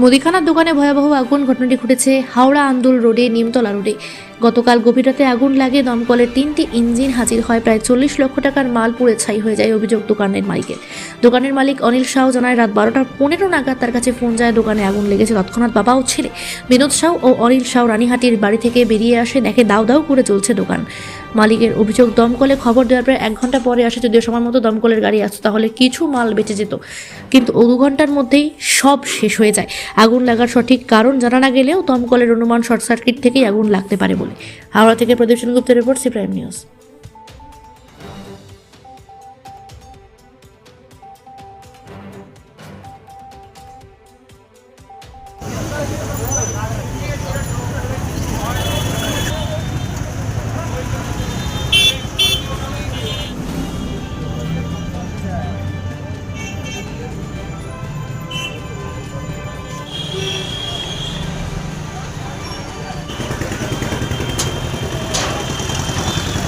মুদিখানার দোকানে ভয়াবহ আগুন ঘটনাটি ঘটেছে হাওড়া আন্দুল রোডে নিমতলা রোডে। গতকাল গভীর রাতে আগুন লাগে, দমকলের তিনটি ইঞ্জিন হাজির হয়, প্রায় চল্লিশ লক্ষ টাকার মাল পুড়ে ছাই হয়ে যায় অভিযোগ দোকানের মালিকের। দোকানের মালিক অনিল সাউ জানায়, রাত বারোটার পনেরো নাগাদ তার কাছে ফোন যায়, দোকানে আগুন লেগেছে। তৎক্ষণাৎ বাবা ও ছেলে। বিনোদ সাউ ও অনিল সাউ রানীহাটির বাড়ি থেকে বেরিয়ে আসে, দেখে দাউ দাউ করে চলছে দোকান। মালিকের অভিযোগ, দমকলে খবর দেওয়ার প্রায় এক ঘণ্টা পরে আসে, যদিও সময় মতো দমকলের গাড়ি আসতো তাহলে কিছু মাল বেঁচে যেত। কিন্তু দু ঘণ্টার মধ্যেই সব শেষ হয়ে যায়। আগুন লাগার সঠিক কারণ জানা না গেলেও দমকলের অনুমান শর্ট সার্কিট থেকেই আগুন লাগতে পারে বলে। হাওড়া থেকে Pradip সেনগুপ্তের report C prime news.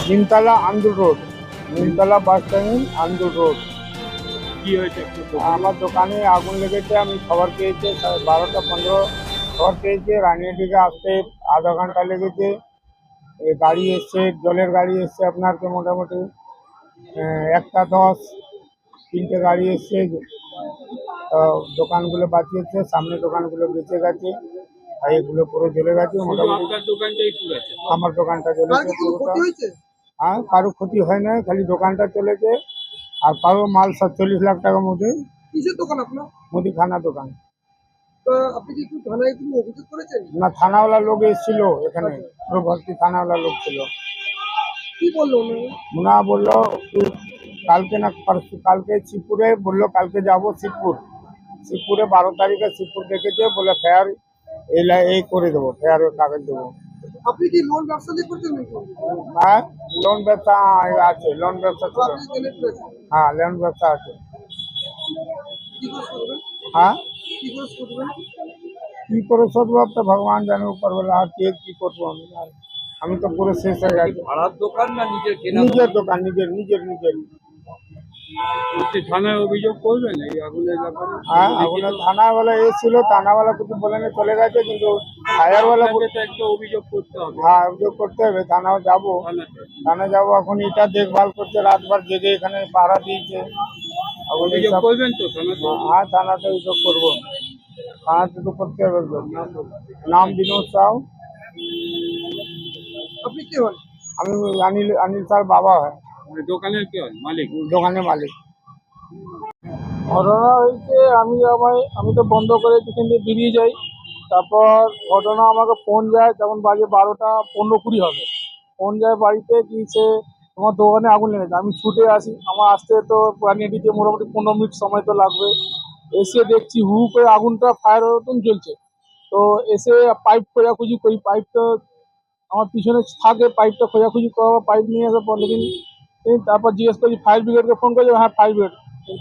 Nimtala Andul road Nimtala bus stand Andul road. কি হয়েছে একটু আমার দোকানে আগুন লেগেছে আমি খবর পেয়েছি বারোটা পনেরো খবর পেয়েছি রানিয়াটিকে আসতে আধা ঘণ্টা লেগেছে। গাড়ি এসছে জলের গাড়ি এসছে আপনার তো মোটামুটি একটা দশ তিনটে গাড়ি এসছে। দোকানগুলো বাঁচিয়েছে সামনে দোকানগুলো বেঁচে গেছে আর এগুলো পুরো জ্বলে গেছে মোটামুটি। আমার দোকানটা জ্বলেছে পুরোটা। হ্যাঁ কারও ক্ষতি হয় না খালি দোকানটা চলেছে। আর কারও মাল সাতচল্লিশ লাখ টাকার মধ্যে। কিসের দোকান আপনার? মুদিখানা দোকান। আপনি কি থানায় কোনো অভিযোগ করেছেন? না থানাওয়ালা লোক এসেছিল এখানে। ভর্তি থানাওয়ালা লোক ছিল। কি বলল মুনা বলল কালকে না পরশু কালকে শিবপুরে? বলল কালকে যাব শিবপুর। শিবপুরে বারো তারিখে শিবপুর দেখেছে বলে ফেয়ার এই লাই- এই করে দেবো ফেয়ারের কাগজ দেবো। আপনি কি লোন ব্যবসা দিয়ে নাকি? হ্যাঁ। লোন ব্যবসা আছে লোন ব্যবসা ছিল। আপনি জেনে করেছেন হ্যাঁ লোন ব্যবসা আছে। কি করে করবেন হ্যাঁ? কি করে করবেন কি করে শোধবো তো ভগবান জানে উপরবেলা আর কে কি করব আমি আর আমি তো পুরো শেষ হয়ে গেছি। ভাড়ার দোকান না নিজের কেনা নিজের দোকান? নিজের নিজের নিজের। বলছি থানায় অভিযোগ করবেন এই আগুনের ব্যাপারে? হ্যাঁ থানাওয়ালা এসেছিল থানাওয়ালা কিছু বলে চলে গেছে কিন্তু ফায়ারওয়ালা আপনাকে তো একটা অভিযোগ করতে হবে। হ্যাঁ অভিযোগ করতে হবে থানাও যাব। থানাতে থানা যাব এখন এটা দেখভাল করছে রাতবার জেগে এখানে পাহারা দিয়েছে। এখন অভিযোগ করবেন তো থানাতে? হ্যাঁ থানাতে অভিযোগ করব। থানাতে তো করতে হবে নাম বিনোদ সাউ। আপনি কি হন আমি অনিল অনিল স্যার বাবা হয়। মালিক? ঘটনা হয়েছে, আমি আমায়, আমি তো বন্ধ করে এখান থেকে বেরিয়ে যাই। তারপর ঘটনা আমাকে ফোন যায় তখন বাজে বারোটা পনেরো কুড়ি হবে। ফোন যায় বাড়িতে সে তোমার দোকানে আগুন লেগেছে। আমি ছুটে আসি, আমার আসতে তো পানিয়াটিতে মোটামুটি পনেরো মিনিট সময় তো লাগবে। এসে দেখছি হু করে আগুনটা ফায়ার মতন জ্বলছে তো এসে পাইপ খোঁজাখুঁজি করি। পাইপটা আমার পিছনে থাকে পাইপটা খোঁজাখুঁজি করা পাইপ নিয়ে আসার পর লেকিন তারপর জিজ্ঞেস করছি ফায়ার ব্রিগেডকে ফোন করেছি হ্যাঁ ফায়ার ব্রিগেড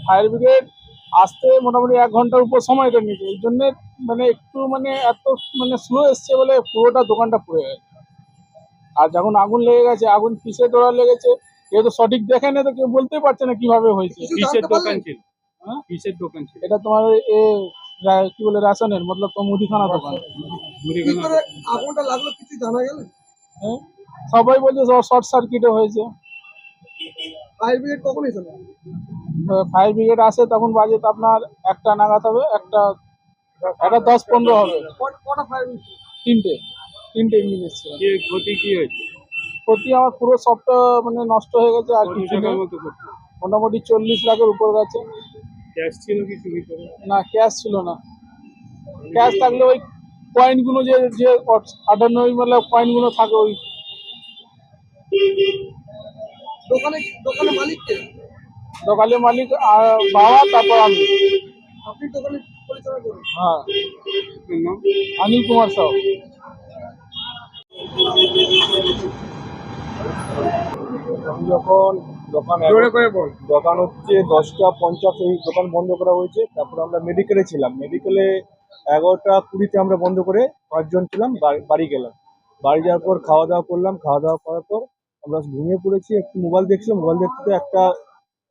ফায়ার ব্রিগেড আসতে মোটামুটি এক ঘণ্টার উপর সময়টা নিয়েছে। এই জন্যে মানে একটু মানে এত মানে স্লো এসছে বলে পুরোটা দোকানটা পুড়ে গেছে। আর যখন আগুন লেগে গেছে আগুন কিসে তোরা লেগেছে কেউ তো সঠিক দেখে না তো কেউ বলতেই পারছে না কীভাবে হয়েছে। কিছু কিসের দোকান ছিল। হ্যাঁ? কিসের দোকান ছিল। এটা তোমার এ রা- কি বলে রেশনের মতলব তো মুদিখানা দোকান। আগুনটা লাগল কিছু জানা গেল? হ্যাঁ? সবাই বলছে শর্ট সার্কিটে হয়েছে। ফায়ার ব্রিগেড কখন এসেছিল ফায়ার ব্রিগেড আসে তখন বাজে আপনার একটা নাগাদ হবে একটা একটা দশ পনেরো হবে। কটা- কটা ফায়ার তিনটে তিনটে ইঞ্জিন এসছে। ক্ষতি কি হয়েছে? প্রতি আমার পুরো সবটা মানে নষ্ট হয়ে গেছে আর কিছু মোটামুটি চল্লিশ লাখের উপর গেছে। ক্যাশ ছিল কিছু না ক্যাশ ছিল না। ক্যাশ থাকলে ওই কয়েনগুলো যে যে আটানব্বই মানে কয়েনগুলো থাকে ওই দোকানে দোকানের মালিক কে? দোকানের মালিক বাবা তারপর আমি। আপনি দোকানে পরিচালনা করেন। হ্যাঁ। অনিল কুমার সাউ যখন দোকান জোরে করে বল। দোকান হচ্ছে দশটা পঞ্চাশ এই দোকান বন্ধ করা হয়েছে। তারপর আমরা মেডিকেলে ছিলাম। মেডিকেলে এগারোটা কুড়িতে আমরা বন্ধ করে পাঁচজন ছিলাম বাড়ি- বাড়ি গেলাম। বাড়ি যাওয়ার পর খাওয়া দাওয়া করলাম। খাওয়া দাওয়া করার পর আমরা ঘুমিয়ে পড়েছি একটু মোবাইল দেখছিলাম মোবাইল দেখতে একটা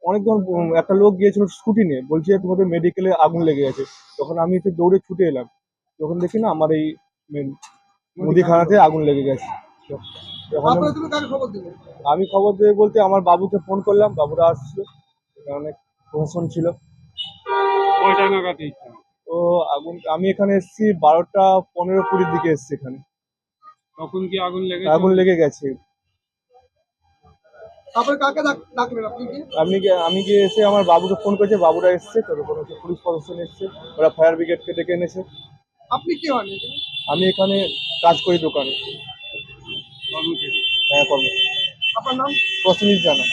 অনেকজন একটা লোক গিয়েছিল স্কুটি নিয়ে বলছে তোমাদের মেডিকেলে আগুন লেগে গেছে। তখন আমি একটু দৌড়ে ছুটে এলাম যখন দেখি না আমার এই মেন মুদিখানাতে আগুন লেগে গেছে। আমি খবর দিয়ে বলতে আমার বাবুকে ফোন করলাম বাবুরা আসছিল অনেক প্রশাসন ছিল। ও আগুন আমি এখানে এসেছি বারোটা পনেরো কুড়ির দিকে এসেছি এখানে। তখন কি আগুন লেগে আগুন লেগে গেছে। তারপরে কাকে ডাকলেন আপনি কি আমি গিয়ে- আমি গিয়ে এসে আমার বাবুকে ফোন করেছে বাবুরা এসছে তোর কোনো হচ্ছে পুলিশ প্রশাসন এসছে ওরা ফায়ার ব্রিগেডকে ডেকে এনেছে। আপনি কি হন এখানে? আমি এখানে কাজ করি দোকানে। কর্মচারী। হ্যাঁ কর্ম আপনার নাম? প্রসেনিস জানা